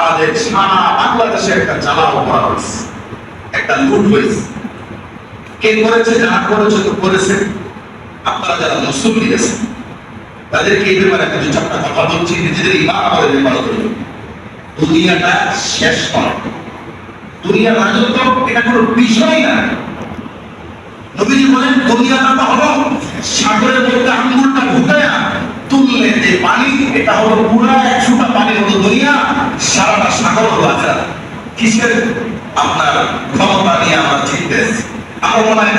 আমাদের সারা বাংলাদেশে একটা হয়েছে একটা লুট হয়েছে। কে করেছে, যারা করেছে তো করেছে। আপনারা যারা তাদেরকে এই ব্যাপারে কথা বলছি, নিজেদের ইমান দুনিয়াটা শেষ রাজত্ব এটা কোনো বিষয় না। নবীজি বলেন দুনিয়াটা তো হলো সাগরের মধ্যে আঙ্গুলটা ঢুকায়া তুললে যে পানি, এটা হলো পুরা একশোটা পানির মতো দুনিয়া সারাটা সাগর আচ্ছা কিসের আপনার ক্ষমতা নিয়ে আমরা চিন্তা আছি আমার মনে হয়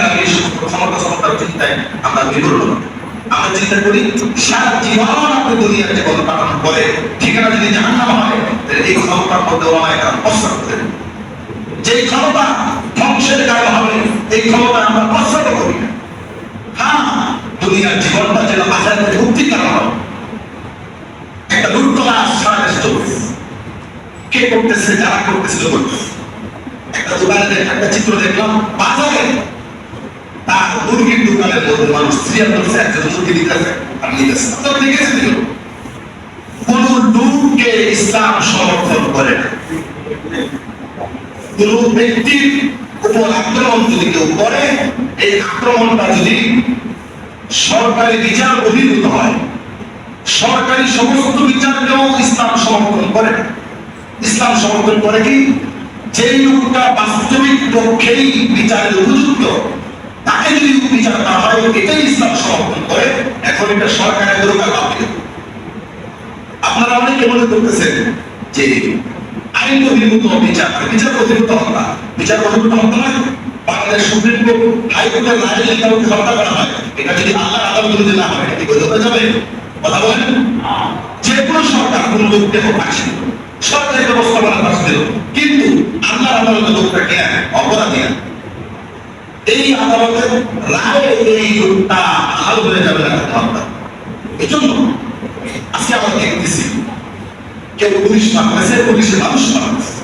ক্ষমতা চিন্তায় আমরা চিন্তা করি, সারা জীবন আপনি দুনিয়ার জীবন ঠিকানা যদি হয়, তাহলে এই ক্ষমতার মধ্যে যে ক্ষমতা ধ্বংসের কারণ হবে, এই ক্ষমতা আমরা করি না। হ্যাঁ দুনিয়ার জীবনটা যেন মুক্তি কারণ একটা দুর্গলা সারা দেশ চলছে কে করতেছে যারা করতেছিল করতেছে একটা দোকানে একটা চিত্র দেখলাম, বাজারে। তার মুরগির দোকানের মধ্যে মানুষ, সিরিয়াল ধরছে একজন মুরগি দিতেছে আর নিতেছে আপনারা দেখেছেন এগুলো? কোন লোককে ইসলাম সমর্থন করে কোন ব্যক্তির উপর আক্রমণ যদি কেউ করে, এই আক্রমণটা যদি সরকারি বিচার অধীনত হয় সরকারি সমস্ত বিচারকেও ইসলাম সমর্থন করে না। ইসলাম সমর্থন করে কি? যে লোকটা বাস্তবিক পক্ষেই বিচারের উপযুক্ত, তাকে যদি বিচার করা হয়, এটাই ইসলাম সমর্থন করে। এখন এটা সরকারের দরকার বাতিল আপনারা অনেকে মনে করতেছেন যে আইন বহির্ভূত বিচার বিচার বহির্ভূত হত্যা বিচার বহির্ভূত হত্যা নয় বাংলাদেশ সুপ্রিম কোর্ট হাইকোর্টের কাউকে হত্যা করা হয়, এটা যদি আল্লাহ আদালত যদি না হয়, এটা হয়ে যাবে? কথা বলেন। যে কোনো সরকার কোন লোককে ফাঁসি দিল। সরকারি ব্যবস্থাপনা দিল কিন্তু আল্লাহ আদালতের লোকটা কে অপরাধী এই আদালতের রায়ে এই লোকটা হাল হয়ে যাবে না হত্যা এই জন্য আজকে আমরা দেখতেছি, কেউ পুলিশ মারতেছে পুলিশের মানুষ মারতেছে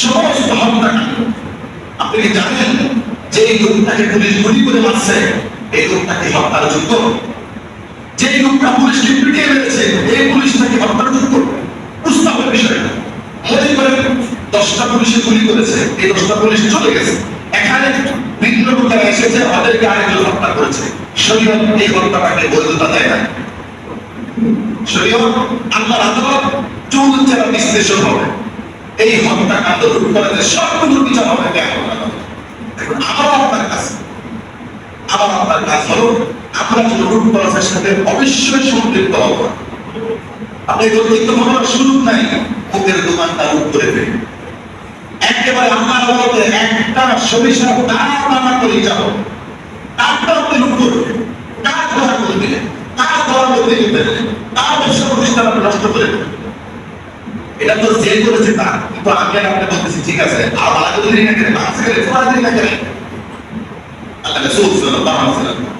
সমস্ত হত্যাকাণ্ড। আপনি জানেন যে এই লোকটাকে পুলিশ গুলি করে মারছে? এই লোকটাকে হত্যার যোগ্য? যে লোকটা পুলিশকে পিটিয়ে মেরেছে, এই পুলিশটাকে হত্যার যোগ্য প্রস্তাবের বিষয়। মনে করেন দশটা পুলিশে গুলি করেছে, এই দশটা পুলিশ চলে গেছে। এখানে ভিন্ন এসেছে ওদেরকে আরেকজন হত্যা করেছে। শরীয়ত এই হত্যাটাকে বৈধতা দেয় না। শরীয়ত আল্লাহর আদালত চৌদ্দ জেলা বিশ্লেষণ হবে। এই হত্যাকাণ্ড রূপকরণের সবগুলো বিচার হবে এখন আপনার কাছে আমার আপনার কাজ হলো আমরা করে। করে করে আপনি নষ্ট করে দিলেন। এটা তো যে করেছে তা কিন্তু আমি আর ঠিক আছে আবার আগে যদি না করে গেলে পড়া দিন না করে আল্লাহ রাসূল সাল্লাল্লাহু আলাইহি ওয়াসাল্লাম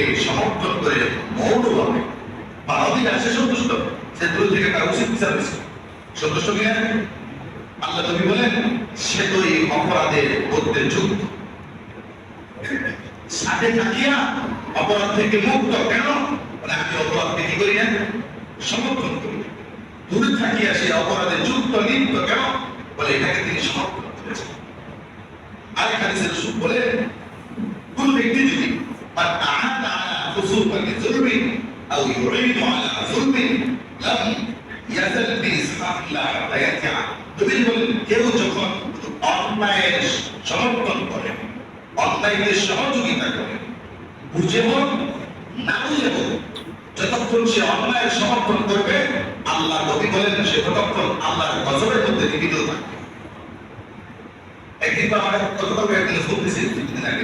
অপরাধটাকে সমর্থন করে মৌন হবে। বা অধিকার সন্তুষ্ট সে দূর থেকে তার উচিত বিচার দিচ্ছে সন্তুষ্ট কিনা আল্লাহ নবী বলেন, সে তো এই অপরাধের মধ্যে যুক্ত। সাথে থাকিয়া অপরাধ থেকে মুক্ত কেন? আমি অপরাধকে কি করি না। সমর্থন করি। দূরে থাকিয়া সে অপরাধে যুক্ত, লিপ্ত কেন? বলে, এটাকে তিনি সমর্থন করেছেন। আরেক হাদিসে রাসূল বলে কোন ব্যক্তি যদি قد أو يعين على ظلم لم يزل بإسحاق الله حتى يأتي নবী বলেন কেউ যখন অন্যায়ের সমর্থন করে অন্যায়কে সহযোগিতা করে বুঝে হোক না বুঝে হোক যতক্ষণ সে অন্যায়ের সমর্থন করবে আল্লাহ নবী বলেন সে ততক্ষণ আল্লাহর গজবের মধ্যে নিবিত থাকবে একদিন তো আমার গতকাল একদিন শুনতেছি দুদিন আগে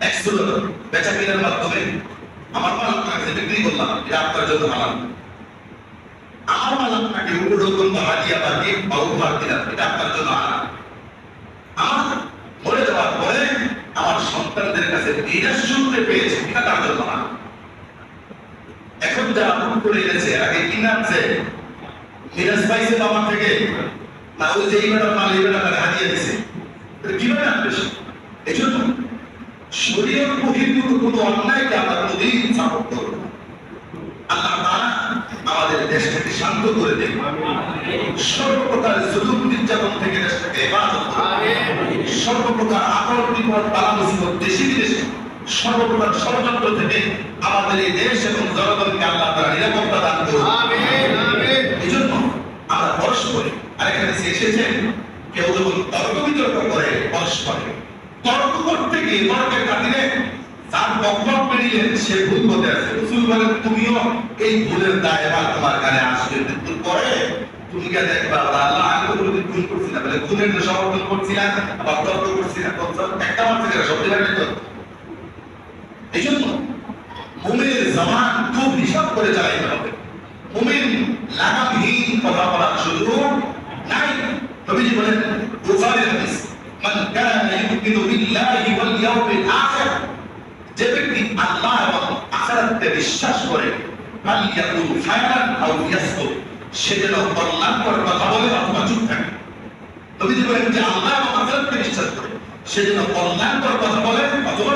এক সুরত বেচা কেনার মাধ্যমে আমার মাল আপনার বিক্রি করলাম এটা আপনার জন্য হালাল আমার মাল আপনাকে উপরোক্ত হাদিয়া বা গিফট বা উপহার দিলাম এটা আপনার জন্য হালাল আমার মরে যাওয়ার পরে আমার সন্তানদের কাছে শুনতে পেয়েছে। এটা তার জন্য হালাল এখন যারা ভুল করে এনেছে আগে কি নামছে মিরাজ পাইছে বাবা থেকে না ওই যে এই বেটার মাল এই বেটা হারিয়ে দিছে কীভাবে আনবে এই জন্য শরীয়ত বহির্ভূত কোনো অন্যায়কে আমরা কোনোদিন সাপোর্ট করব। আল্লাহ তাআলা আমাদের দেশটাকে শান্ত করে দেন। সর্বপ্রকার জুলুম নির্যাতন থেকে দেশটাকে হেফাজত সর্বপ্রকার আকল বিপদ বালা মুসিবত দেশে বিদেশে সর্বপ্রকার ষড়যন্ত্র থেকে আমাদের এই দেশ এবং জনগণকে আল্লাহ তাআলা নিরাপত্তা দান করুন। এই জন্য আমরা পরস্পরে আরেকখানে সে এসেছেন কেউ যখন তর্ক বিতর্ক করে পরস্পরে তর্ক করতে গিয়ে তর্কের খাতিরে যার বক্তব্য পেরিয়ে সে ভুল করতে আছে রসুল বলেন, তুমিও এই ভুলের দায় এবার তোমার কানে আসবে। মৃত্যুর পরে তুমি কে দেখবা আল্লাহ আমি তো কোনোদিন ভুল করছি না। বলে ভুলের সমর্থন করছি না, আবার করছি না। একটা মাত্র সব জায়গায় তো। এই জন্য মুমিনের জমান খুব হিসাব করে চালাইতে হবে। মুমিন লাগামহীন কথা বলার সুযোগ নাই। নবীজি বলেন, বুখারীর হাদিস, মান কানা বিল্লাহি ওয়াল ইয়াউমিল আখির? যে ব্যক্তি আল্লাহ এবং আখিরাতে বিশ্বাস করে, ফাল ইয়াকুল খায়রান আও ইয়াসকুত সে যেন কল্যাণকর কথা বলে অথবা চুপ থাকে। নবীজি বলেন যে আল্লাহ এবং আখিরাতে বিশ্বাস করে, সে যেন কথা বলে অথবা